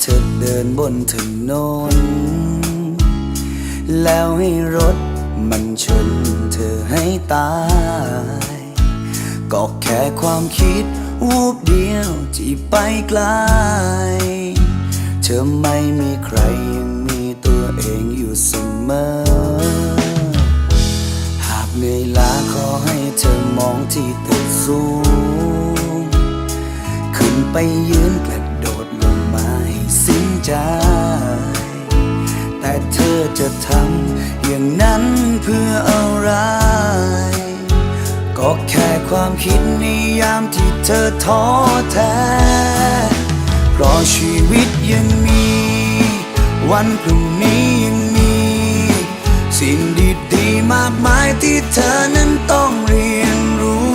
เธอเดินบนถนน แล้วให้รถมันชนเธอให้ตาย ก็แค่ความคิดวูบเดียวที่ไปไกล เธอไม่มีใครยังมีตัวเองอยู่เสมอ หากเหนื่อยล้าขอให้เธอมองที่ตึกสูง ขึ้นไปยืนกระโด ใจ แต่เธอจะทำอย่างนั้นเพื่ออะไร ก็แค่ความคิดในยามที่เธอท้อแท้ เพราะชีวิตยังมี วันพรุ่งนี้ยังมี สิ่งดีๆมากมายที่เธอนั้นต้องเรียนรู้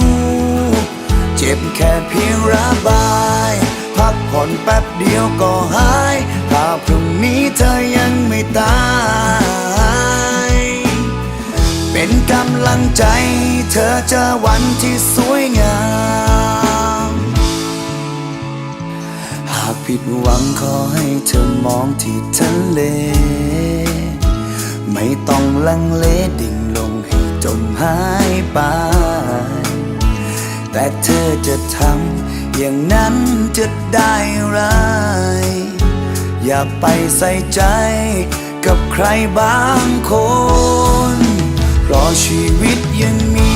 เจ็บแค่เพียงระบายพักผ่อนแป๊บเดียวก็หาย ถ้าพรุ่งนี้เธอยังไม่ตาย เป็นกำลังใจ เธอเจอวันที่สวยงาม หากผิดหวังขอให้เธอมองที่ทะเล ไม่ต้องลังเลดิ่งลงให้จมหายไป แต่เธอจะทำอย่างนั้นจะได้ไร อย่าไปใส่ใจกับใครบางคน เพราะชีวิตยังมี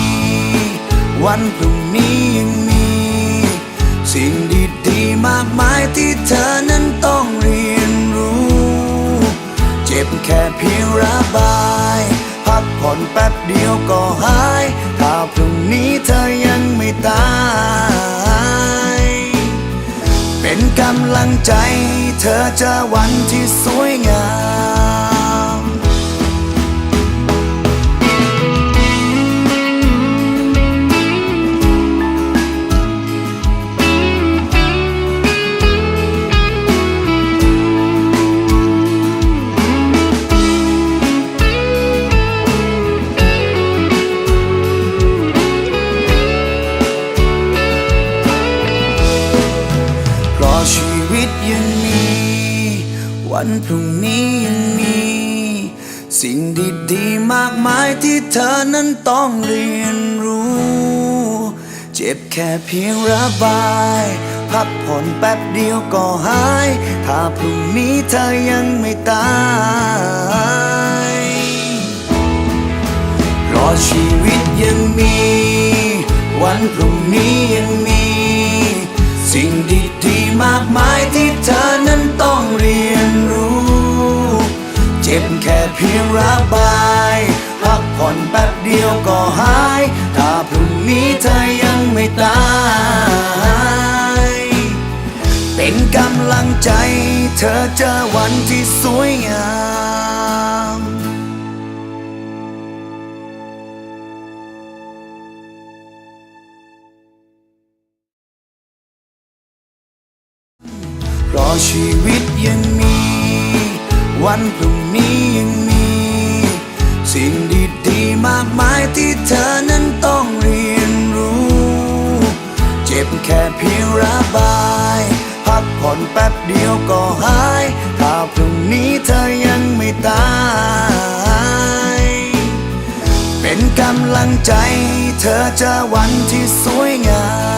วันพรุ่งนี้ยังมี สิ่งดีๆมากมายที่เธอนั้นต้องเรียนรู้ เจ็บแค่เพียงระบาย พักผ่อนแป๊บเดียวก็หาย ถ้าพรุ่งนี้เธอยังไม่ตาย เป็นกำลังใจ ธอเจอวันที่สวยงาม วันพรุ่งนี้ยังมี สิ่งดีๆมากมายที่เธอนั้นต้องเรียนรู้ เจ็บแค่เพียงระบาย พักผ่อนแป๊บเดียวก็หาย ถ้าพรุ่งนี้เธอยังไม่ตายราะชีวิตยังมี วันพรุ่งนี้ยังมี สิ่งดีๆมากมายที่เธอ แค่เพียงระบาย พักผ่อนแป๊บเดียวก็หาย ถ้าพรุ่งนี้เธอยังไม่ตาย เป็นกำลังใจ เธอเจอวันที่สวยงามเพราะชีวิตยังมี วันพรุ่งนี้ยังมี สิ่งดีๆมากมายที่เธอนั้นต้องเรียนรู้ เจ็บแค่เพียงระบาย พักผ่อนแป๊บเดียวก็หาย ถ้าพรุ่งนี้เธอยังไม่ตาย เป็นกำลังใจ เธอจอวันที่สวยงาม